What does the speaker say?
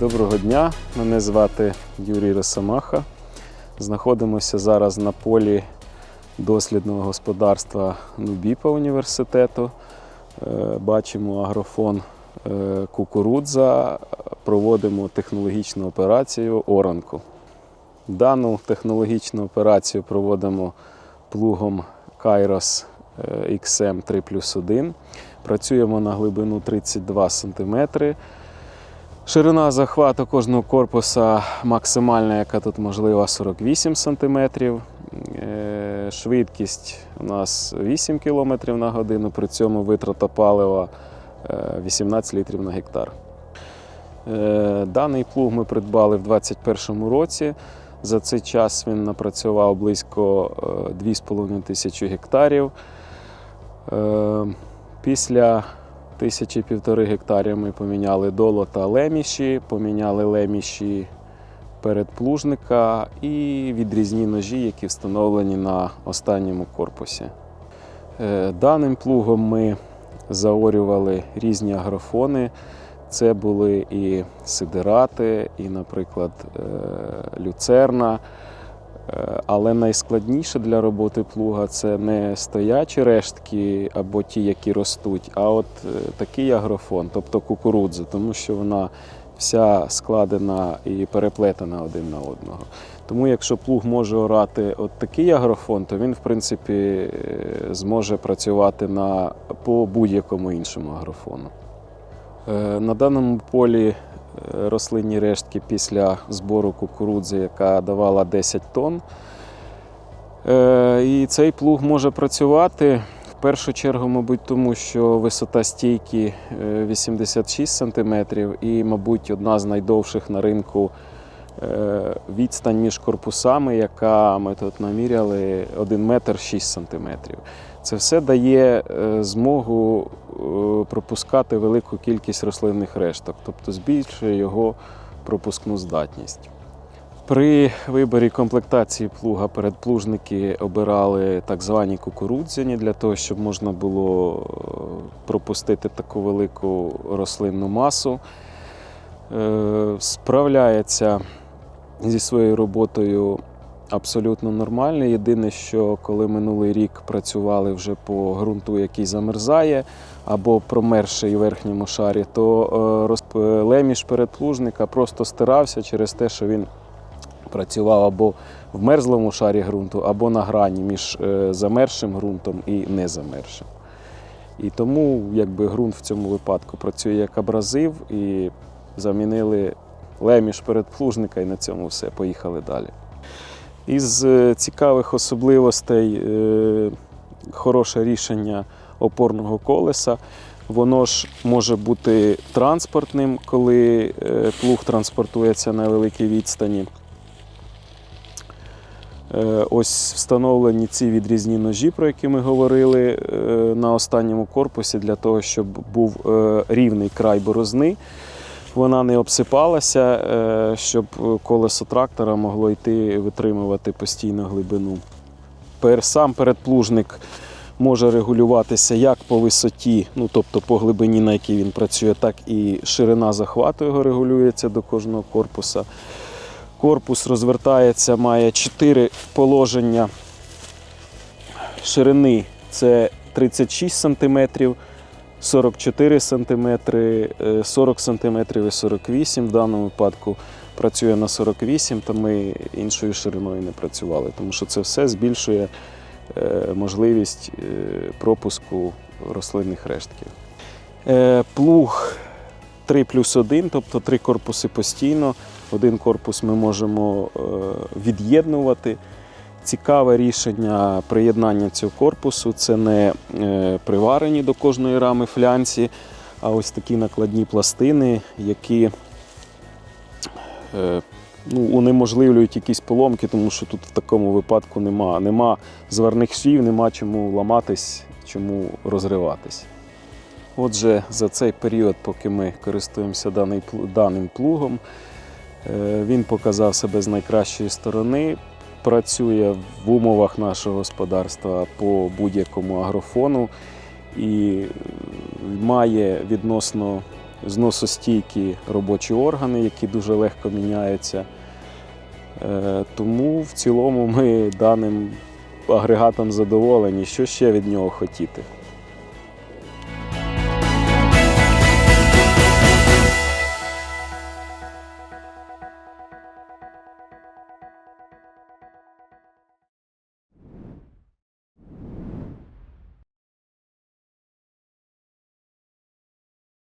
Доброго дня, мене звати Юрій Росомаха. Знаходимося зараз на полі дослідного господарства Нубіпа університету. Е, Бачимо агрофон е, кукурудза, проводимо технологічну операцію оранку. Дану технологічну операцію проводимо плугом Kairos XM 3 плюс 1. Працюємо на глибину 32 см. Ширина захвату кожного корпуса максимальна, яка тут можлива, 48 см. Е, Швидкість у нас 8 км на годину, при цьому витрата палива е, 18 літрів на гектар. Е, Даний плуг ми придбали в 2021 році. За цей час він напрацював близько е, 2,5 тисячі гектарів. Е, Після тисячі півтори гектарів ми поміняли доло та леміші, поміняли леміші передплужника і відрізні ножі, які встановлені на останньому корпусі. Е, Даним плугом ми заорювали різні агрофони. Це були і сидирати, і, наприклад, е, люцерна. Е, Але найскладніше для роботи плуга це не стоячі рештки або ті, які ростуть, а от е, такий агрофон, тобто кукурудза, тому що вона вся складена і переплетена один на одного. Тому якщо плуг може орати от такий агрофон, то він, в принципі, е, зможе працювати на, по будь-якому іншому агрофону. На даному полі рослинні рештки після збору кукурудзи, яка давала 10 тонн. Е, І цей плуг може працювати в першу чергу, мабуть, тому що висота стійки е, 86 см і, мабуть, одна з найдовших на ринку е, відстань між корпусами, яка ми тут наміряли 1 метр 6 сантиметрів. Це все дає е, змогу е, пропускати велику кількість рослинних решток, тобто збільшує його пропускну здатність. При виборі комплектації плуга передплужники обирали так звані кукурудзяні для того, щоб можна було е, пропустити таку велику рослинну масу. Е, Справляється зі своєю роботою абсолютно нормально. Єдине, що коли минулий рік працювали вже по ґрунту, який замерзає, або промерший у верхньому шарі, то е, розп- леміш передплужника просто стирався через те, що він працював або в мерзлому шарі ґрунту, або на грані між е, замерзшим ґрунтом і незамерзшим. І тому якби ґрунт в цьому випадку працює як абразив, і замінили леміш передплужника, і на цьому все, поїхали далі. Із е, цікавих особливостей е, хороше рішення опорного колеса. Воно ж може бути транспортним, коли е, плуг транспортується на великій відстані. Ось встановлені ці відрізні ножі, про які ми говорили на останньому корпусі, для того, щоб був рівний край борозни. Вона не обсипалася, е, щоб колесо трактора могло йти витримувати постійну глибину. Сам передплужник може регулюватися як по висоті, ну тобто по глибині, на якій він працює, так і ширина захвату його регулюється до кожного корпуса. Корпус розвертається, має 4 положення ширини це 36 см, 44 см, 40 см і 48 В даному випадку працює на 48, то ми іншою шириною не працювали, тому що це все збільшує е, можливість е, пропуску рослинних рештків. Е, Плуг 3 плюс 1, тобто три корпуси постійно. Один корпус ми можемо від'єднувати. Цікаве рішення приєднання цього корпусу це не е, приварені до кожної рами флянці, а ось такі накладні пластини, які е, ну, унеможливлюють якісь поломки, тому що тут в такому випадку нема, нема зварних швів, нема чому ламатись, чому розриватись. Отже, за цей період, поки ми користуємося даним плугом, е, він показав себе з найкращої сторони. Працює в умовах нашого господарства по будь-якому агрофону і має відносно зносостійкі робочі органи, які дуже легко міняються. Е, Тому в цілому ми даним агрегатом задоволені. Що ще від нього хотіти?